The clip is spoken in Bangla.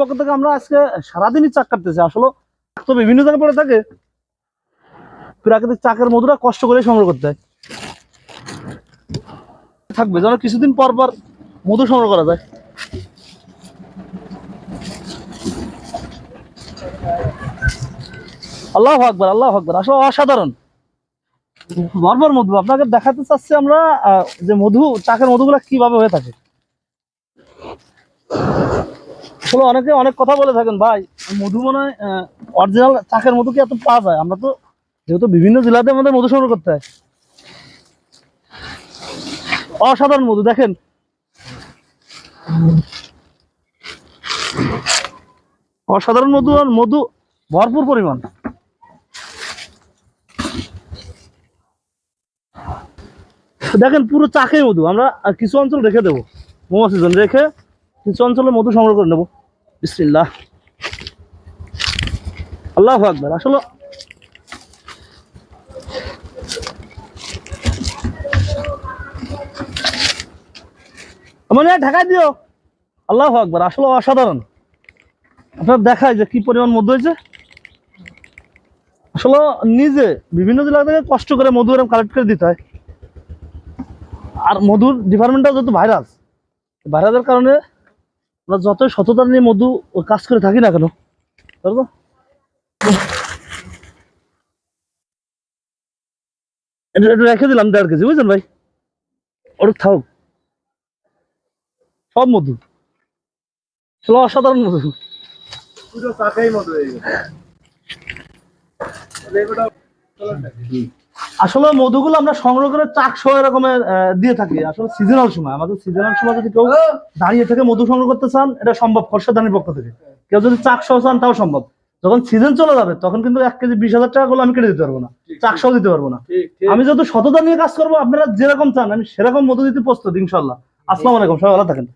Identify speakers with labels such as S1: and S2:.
S1: পক্ষ থেকে আমরা আজকে সারাদিনই চাক আসলে বিভিন্ন জায়গায় থাকে। প্রাকৃতিক চাকের মধুরা কষ্ট করে সংগ্রহ করতে থাকবে কিছুদিন পর পর মধু সংগ্রহ করা যায়। আল্লাহ আকবর আল্লাহ আকবর। আসলে অসাধারণ। ভরভর মধু। আপনাকে দেখাতে চাচ্ছি আমরা যে মধু, চাকের মধুগুলা কীভাবে হয়ে থাকে। আসলে অনেকে অনেক কথা বলে থাকেন, ভাই, মধু মনে হয় অরিজিনাল চাকের মধু কি এত পাওয়া যায়? আমরা তো যেহেতু বিভিন্ন জেলাতে আমাদের মধু সংগ্রহ করতে হয়। অসাধারণ মধু, দেখেন। অসাধারণ মধু আর মধু ভরপুর পরিমাণ। দেখেন, পুরো চাকেই মধু, আমরা কিছু অঞ্চল রেখে দেবো। মোমো সিজন রেখে কিছু অঞ্চলে মধু সংগ্রহ করে নেব। বিসমিল্লাহ। আল্লাহ আকবর, আসলে মানে ঢাকায় দিও। আল্লাহ আকবর, আসলে অসাধারণ। আপনার দেখায় যে কি পরিমাণ মধু হয়েছে। আসলে নিজে বিভিন্ন জেলা থেকে কষ্ট করে মধু এরকম কালেক্ট করে দিতে হয়। আর মধুর ডিপার্টমেন্টটা যেহেতু ভাইরাস ভাইরাসের কারণে আমরা যতই সততা নিয়ে মধু কাজ করে থাকি না কেন বুঝলো রেখে দিলাম দেড় কেজি, বুঝলেন ভাই? ওটা থাক সব মধু। অসাধারণ মধু।
S2: পুরো গেছে। এগুলো
S1: আসলে মধুগুলো আমরা সংগ্রহ করে চাক সহ এরকমের দিয়ে থাকি। আসলে সিজনাল সময়। আমাদের সিজনাল সময় যদি কেউ দাঁড়িয়ে থেকে মধু সংগ্রহ করতে চান এটা সম্ভব খরসাদানির পক্ষ থেকে। কেউ যদি চাক সহ চান তাও সম্ভব। যখন সিজন চলে যাবে তখন কিন্তু এক কেজি বিশ হাজার টাকা গুলো আমি কেটে দিতে পারব না। চাক সহ দিতে পারব না। আমি যত সততা নিয়ে কাজ করব আপনারা যেরকম চান আমি সেরকম মধু দিতে প্রস্তুত ইনশাল্লাহ আসসালামু আলাইকুম সবাই ভালো থাকেন।